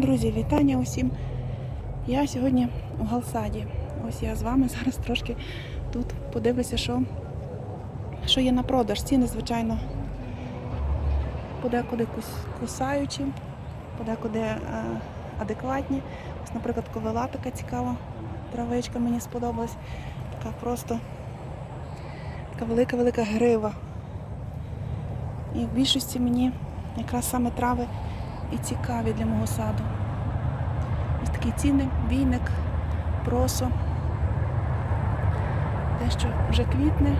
Друзі, вітання усім. Я сьогодні у Галсаді. Ось я з вами зараз трошки тут подивлюся, що, що є на продаж. Ціни, звичайно, подекуди кусаючі, подекуди е, адекватні. Ось, наприклад, ковила така цікава травичка мені сподобалась. Така просто така велика-велика грива. І в більшості мені якраз саме трави і цікаві для мого саду. Ось такі ціни, війник, просо. Дещо вже квітне,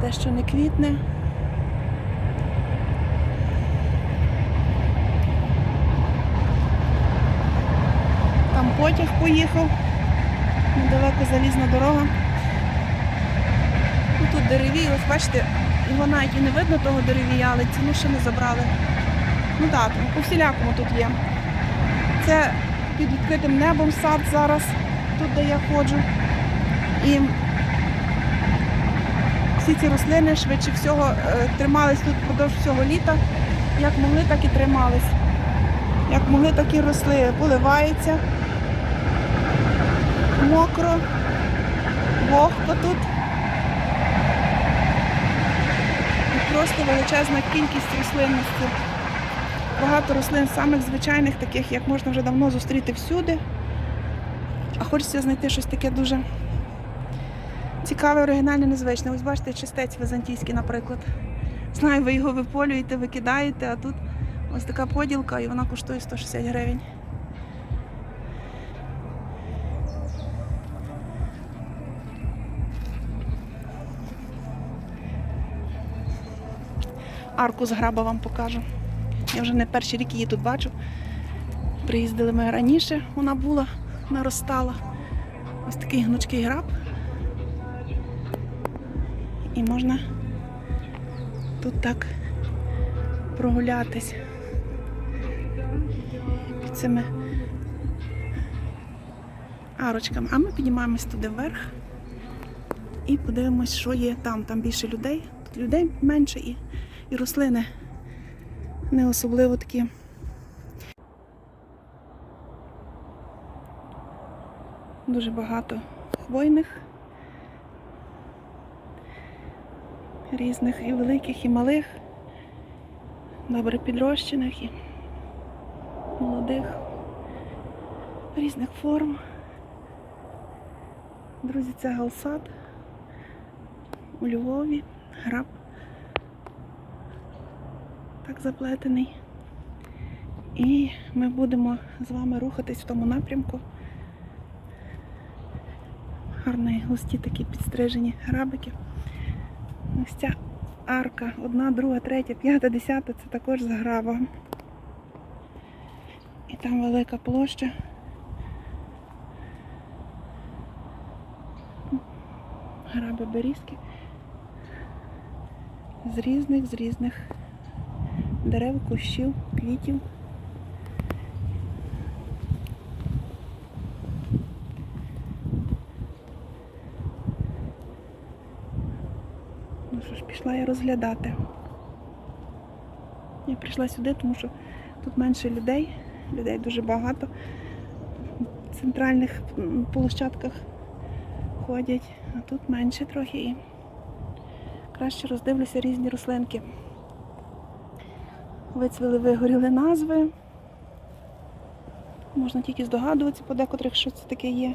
дещо не квітне. Там потяг поїхав, недалеко залізна дорога. Ну, тут деревій, ось бачите, його навіть і не видно того деревія, але ціну ще не забрали. Ну так, по всілякому тут є. Це під відкритим небом сад зараз, тут де я ходжу. І всі ці рослини швидше всього е, тримались тут впродовж всього літа. Як могли, так і тримались. Як могли, так і росли. Поливається. Мокро, вогко тут. І просто величезна кількість рослинності. Багато рослин самих звичайних, таких, як можна вже давно зустріти всюди. А хочеться знайти щось таке дуже цікаве, оригінальне, незвичне. Ось бачите, чистець византійський, наприклад. Знаю, ви його виполюєте, викидаєте, а тут ось така поділка і вона коштує 160 гривень. Арку з граба вам покажу. Я вже не перший рік її тут бачу. Приїздили ми раніше, вона була, наростала. Ось такий гнучкий граб. І можна тут так прогулятись під цими арочками. А ми піднімаємось туди вверх і подивимось, що є там. Там більше людей. Тут людей менше і, і рослини не особливо такі. Дуже багато хвойних, різних і великих, і малих, добре підрощених і молодих, різних форм. Друзі, це галсад у Львові, граб так заплетений. І ми будемо з вами рухатись в тому напрямку. Гарні густі такі підстрижені грабики. Ось ця арка, одна, друга, третя, п'ята, десята, це також з граба. І там велика площа. Граби берізки. З різних, з різних дерев, кущів, квітів. Ну що ж, пішла я розглядати. Я прийшла сюди, тому що тут менше людей, людей дуже багато. В центральних площадках ходять, а тут менше трохи і краще роздивлюся різні рослинки. Вицвіли, вигоріли назви. Можна тільки здогадуватися, по декотрих що це таке є.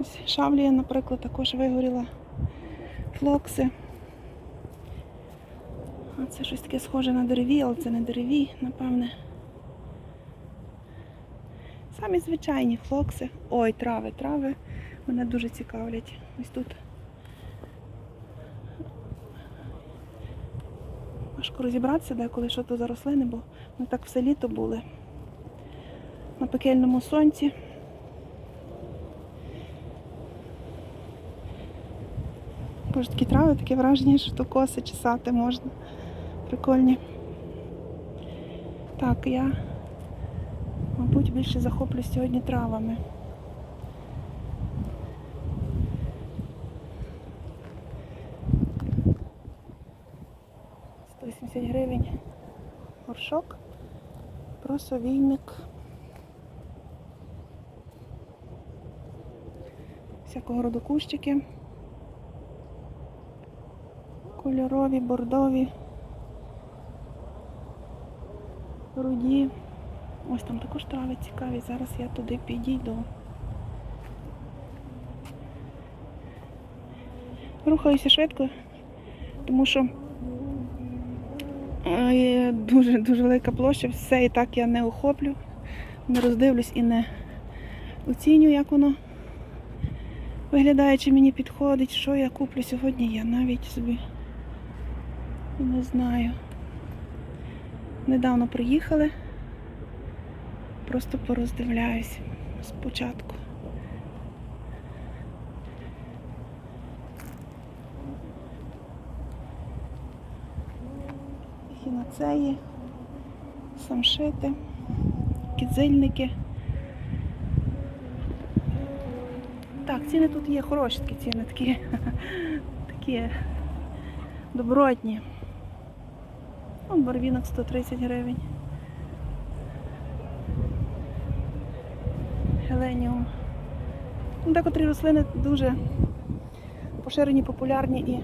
Ось шавлія, наприклад, також вигоріла. Флокси. А це щось таке схоже на дереві, але це не дереві, напевне. Самі звичайні флокси. Ой, трави, трави мене дуже цікавлять. Ось тут. Важко розібратися деколи, що то за рослини, бо ми так все літо були. На пекельному сонці. Боже, такі трави, таке враження, що то коси чесати можна. Прикольні. Так, я, мабуть, більше захоплюсь сьогодні травами. Гривень горшок. Просовійник. Всякого роду кущики. Кольорові, бордові. Руді. Ось там також трави цікаві. Зараз я туди підійду. Рухаюся швидко, тому що дуже дуже велика площа, все і так я не охоплю, не роздивлюсь і не оціню, як воно виглядає, чи мені підходить, що я куплю сьогодні, я навіть собі не знаю. Недавно приїхали, просто пороздивляюсь спочатку. Хіноцеї, самшити, кідзильники. Так, ціни тут є хороші такі ціни, такі, такі добротні. Вон барвінок 130 гривень. Геленіум. Ну, Декотрі рослини дуже поширені, популярні і,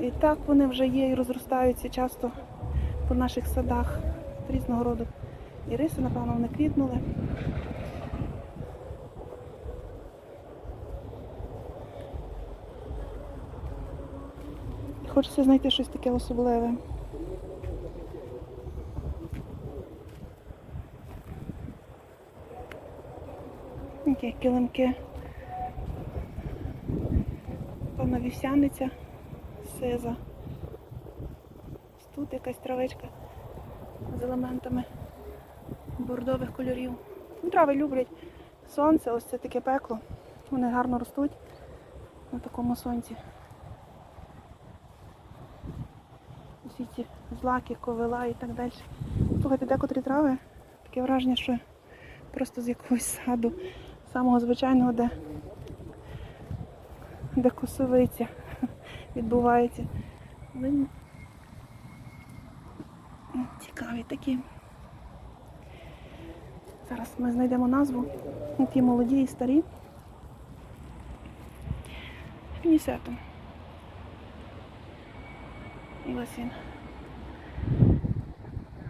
і так вони вже є і розростаються часто по наших садах різного роду. Іриси, напевно, вони квітнули. Хочеться знайти щось таке особливе. Які килимки. Певна вівсяниця сиза. Тут якась травичка з елементами бордових кольорів. Ну, трави люблять сонце, ось це таке пекло. Вони гарно ростуть на такому сонці. Усі ці злаки, ковила і так далі. Слухайте, декотрі трави, таке враження, що просто з якогось саду, самого звичайного, де, де косовиця відбувається. Але цікаві такі. Зараз ми знайдемо назву. Ті молоді і старі. Фінісетом. І ось він.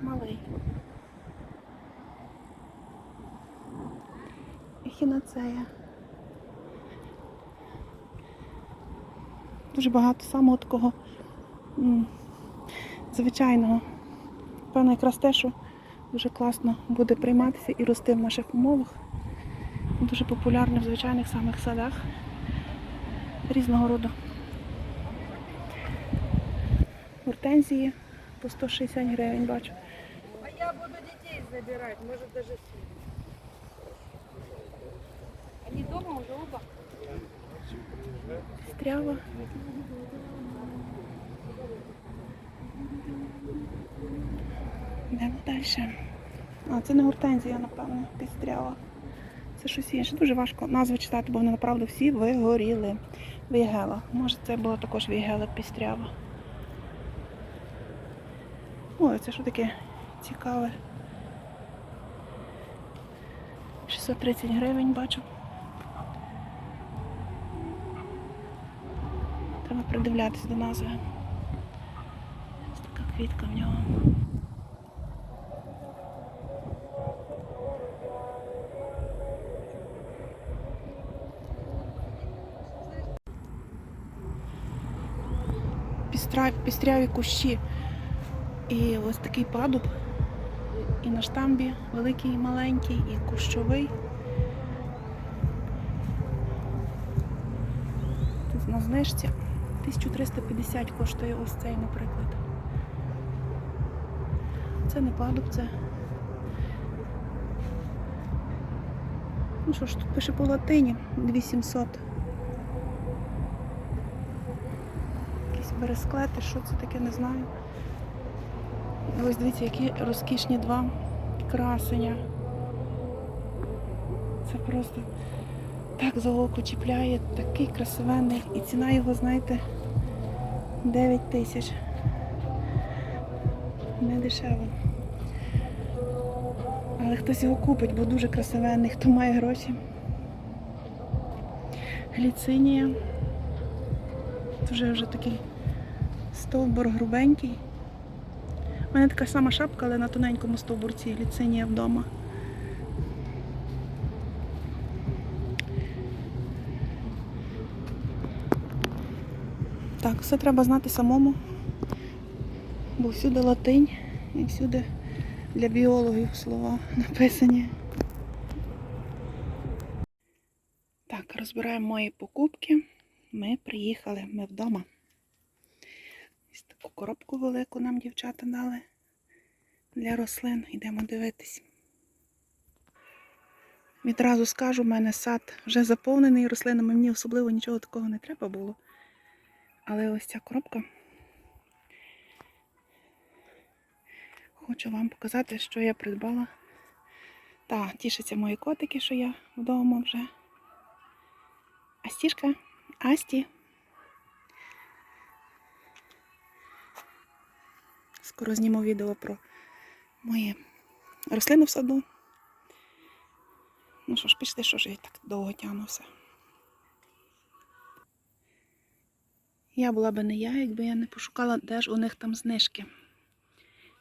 Малий. Ехінацея. Дуже багато самого такого звичайного. Певно, якраз те, що дуже класно буде прийматися і рости в наших умовах. Дуже популярне в звичайних самих садах різного роду. Гортензії по 160 гривень бачу. А я буду детей забирать, может даже сюда. Они дома уже оба? Стрява. Йдемо далі. А, це не гортензія, напевно, пістрява. Це щось інше. Дуже важко назви читати, бо вони направду всі вигоріли. Вігела. Може це була також вігела пістрява. Ой, це що таке цікаве. 630 гривень бачу. Треба придивлятися до назви. Ось така квітка в нього. Пістряві кущі. І ось такий падуб. І на штамбі великий і маленький, і кущовий. Тут на знижці 1350 коштує ось цей, наприклад. Це не це. Ну що ж, тут пише по латині 2700. Якісь бересклети, що це таке, не знаю. Ось дивіться, які розкішні два красення. Це просто так за око чіпляє, такий красивенний. І ціна його, знаєте, 9 тисяч. Не дешево. Але хтось його купить, бо дуже красивенний, хто має гроші. Гліцинія. Дуже вже такий стовбур грубенький. У мене така сама шапка, але на тоненькому стовбурці гліцинія вдома. Так, все треба знати самому, бо всюди латинь і всюди для біологів слова написані. Так, розбираємо мої покупки. Ми приїхали, ми вдома. Ось таку коробку велику нам дівчата дали для рослин. Йдемо дивитись. Відразу скажу, в мене сад вже заповнений рослинами, мені особливо нічого такого не треба було. Але ось ця коробка. Хочу вам показати, що я придбала. Та, тішаться мої котики, що я вдома вже. Астішка, Асті. Скоро зніму відео про мої рослини в саду. Ну що ж, пішли, що ж я так довго тягну Я була би не я, якби я не пошукала, де ж у них там знижки.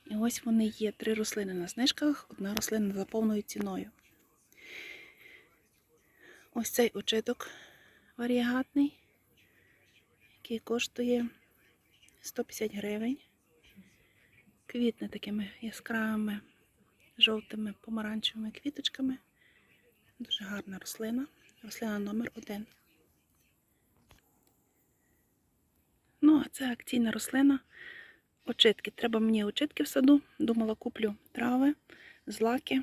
І ось вони є. Три рослини на знижках, одна рослина за повною ціною. Ось цей очиток варіагатний, який коштує 150 гривень. Квітне такими яскравими, жовтими, помаранчевими квіточками. Дуже гарна рослина. Рослина номер один. Ну, а це акційна рослина. Очитки. Треба мені очитки в саду. Думала, куплю трави, злаки.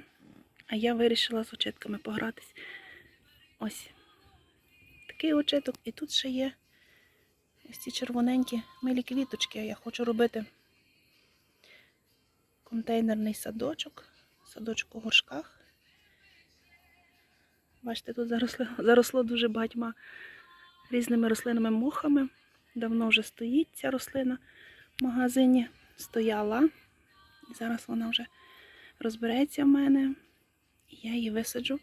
А я вирішила з очитками погратись. Ось такий очиток. І тут ще є ось ці червоненькі милі квіточки. Я хочу робити контейнерний садочок. Садочок у горшках. Бачите, тут заросло, заросло дуже багатьма різними рослинами мохами. Давно вже стоїть ця рослина в магазині. Стояла. І зараз вона вже розбереться в мене. І я її висаджу.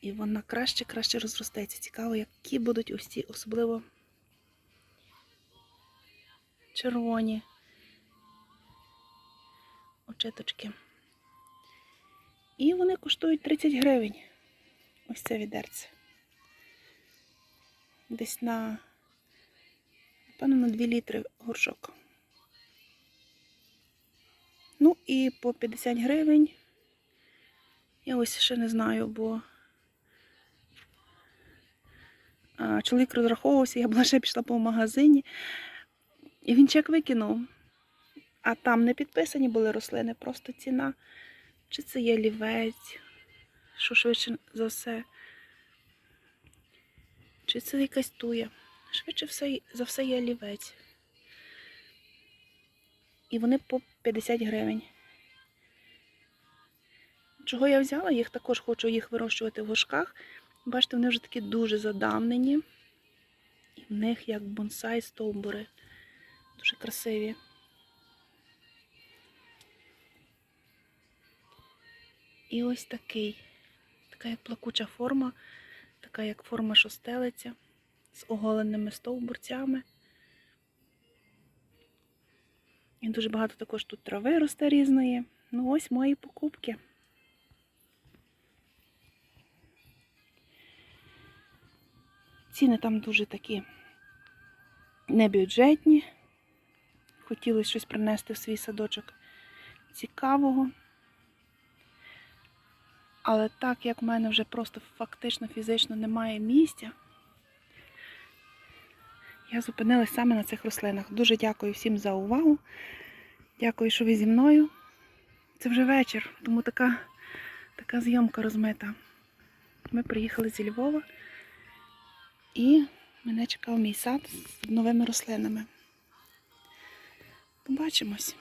І вона краще-краще розростеться. Цікаво, які будуть ось ці особливо червоні очиточки. І вони коштують 30 гривень. Ось це відерце. Десь на, напевно, на 2 літри горшок. Ну і по 50 гривень. Я ось ще не знаю, бо а, чоловік розраховувався, я була ще пішла по магазині. І він чек викинув. А там не підписані були рослини, просто ціна. Чи це є лівець, що швидше за все. Чи це якась туя? Швидше все, за все є олівець. І вони по 50 гривень. Чого я взяла? Їх також хочу їх вирощувати в горшках. Бачите, вони вже такі дуже задавнені. І в них як бонсай стовбури. Дуже красиві. І ось такий. Така як плакуча форма, така як форма шостелиця з оголеними стовбурцями. І дуже багато також тут трави росте різної. Ну ось мої покупки. Ціни там дуже такі небюджетні. Хотілося щось принести в свій садочок цікавого. Але так як в мене вже просто фактично фізично немає місця, я зупинилась саме на цих рослинах. Дуже дякую всім за увагу. Дякую, що ви зі мною. Це вже вечір, тому така, така зйомка розмита. Ми приїхали зі Львова і мене чекав мій сад з новими рослинами. Побачимось.